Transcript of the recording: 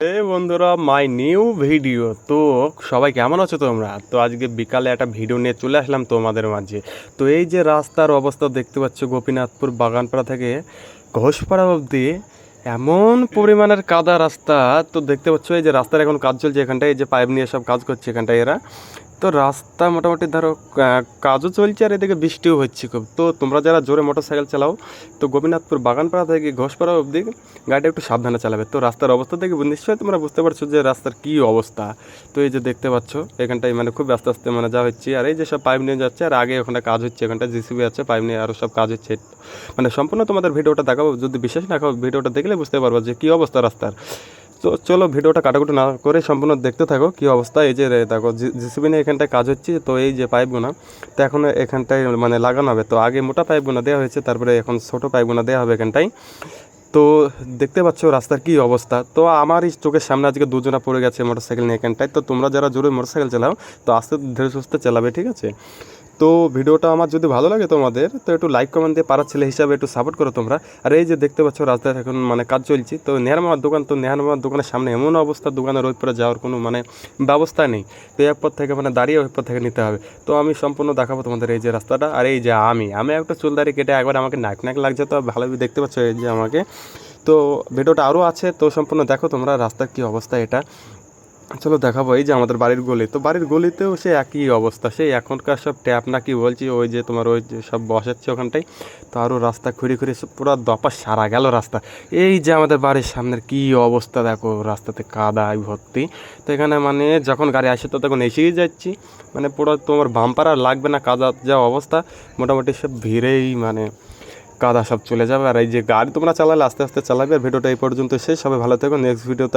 এই বন্ধুরা my new video তো সবাই কেমন আছো তোমরা? তো আজকে বিকালে একটা ভিডিও নিয়ে চলে আসলাম তোমাদের মাঝে। তো এই যে রাস্তার অবস্থা দেখতে পাচ্ছ, গোপীনাথপুর বাগানপাড়া থেকে ঘোষপাড়া অবধি এমন পরিমাণের কাদা রাস্তা। তো দেখতে পাচ্ছ, এই যে রাস্তার এখন কাজ চলছে এখানটায়, এই যে পাইপ নিয়ে সব কাজ করছে এখানটায় এরা। তো রাস্তা মোটামুটি ধরো কাজও চলছে আর এদিকে বৃষ্টিও হচ্ছে খুব। তো তোমরা যারা জোরে মোটর সাইকেল চালাও, তো গোপীনাথপুর বাগানপাড়া থেকে ঘোষপাড়া অবধি গাড়িটা একটু সাবধানে চালাবে। তো রাস্তার অবস্থা দেখে নিশ্চয়ই তোমরা বুঝতে পারছ যে রাস্তার কী অবস্থা। তো এই যে দেখতে পাচ্ছ, এখানটায় মানে খুব আস্তে আস্তে মানে যা হচ্ছে, আর এই যে সব পাইপ নিয়ে যাচ্ছে, আর আগে ওখানে কাজ হচ্ছে এখানটা জিসিবি আছে পাইপ নিয়ে আরও সব কাজ হচ্ছে। মানে সম্পূর্ণ তোমাদের ভিডিওটা দেখাবো, যদি বিশ্বাস না ভিডিওটা দেখলে বুঝতে পারব যে কী অবস্থা রাস্তার। তো চলো ভিডিওটা কাটাকুটি না করে সম্পূর্ণ দেখতে থাকো, কী অবস্থা? এই যে দেখো জিসিবি নিয়ে এখানটায় কাজ হচ্ছে, তো এই যে পাইপগুলো তো এখন এখানটায় মানে লাগানো হবে। তো আগে মোটা পাইপগুলো দেওয়া হয়েছে, তারপরে এখন ছোটো পাইপগুলো দেওয়া হবে এখানটায়। তো দেখতে পাচ্ছ রাস্তার কি অবস্থা। তো আমার এই চোখের সামনে আজকে দুজনা পড়ে গেছে মোটরসাইকেল নিয়ে এখানটায়। তো তোমরা যারা জোরে মোটরসাইকেল চালাও, তো আস্তে ধীরে সুস্থে চালাবে, ঠিক আছে? তো ভিডিওটা আমার যদি ভালো লাগে তোমাদের, তো একটু লাইক কমেন্ট দিয়ে পাড়ার ছেলে হিসাবে একটু সাপোর্ট করো তোমরা। আর এই যে দেখতে পাচ্ছ রাস্তায় এখন মানে কাজ চলছে, তো নেহার মামার দোকান, তো নেহার মামার দোকানের সামনে এমন অবস্থা দোকানে রোদ পরে যাওয়ার কোনো মানে ব্যবস্থা নেই। তো এক পথ থেকে মানে দাঁড়িয়ে ওই পথ থেকে নিতে হবে। তো আমি সম্পূর্ণ দেখাবো তোমাদের এই যে রাস্তাটা, আর এই যে আমি আমি একটা চুল দাঁড়িয়ে কেটে একবার আমাকে নাক নাক লাগছে, তো ভালোই দেখতে পাচ্ছ এই যে আমাকে। তো ভিডিওটা আরও আছে, তো সম্পূর্ণ দেখো তোমরা রাস্তার কী অবস্থা এটা। চলো দেখাবো এই যে আমাদের বাড়ির গলি। তো বাড়ির গলিতেও সে একই অবস্থা, সেই এখনকার সব ট্যাপ না কি বলছি, ওই যে তোমার ওই যে সব বসাচ্ছে ওখানটায়, তো আরও রাস্তা খুঁড়ে খুঁড়ে পুরো দপা সারা গেল রাস্তা। এই যে আমাদের বাড়ির সামনের কি অবস্থা দেখো, রাস্তাতে কাদায় ভর্তি। তো এখানে মানে যখন গাড়ি আসে তো তখন এসেই যাচ্ছি মানে পুরো তোমার বাম্পার আর লাগবে না কাদা যা অবস্থা, মোটামুটি সব ভিড়েই মানে কাদা সব চলে যাবে। আর এই যে গাড়ি তোমরা চালালে আস্তে আস্তে চালাবে। আর ভিডিওটা এই পর্যন্ত শেষ, সবাই ভালো থেকো নেক্সট ভিডিওতে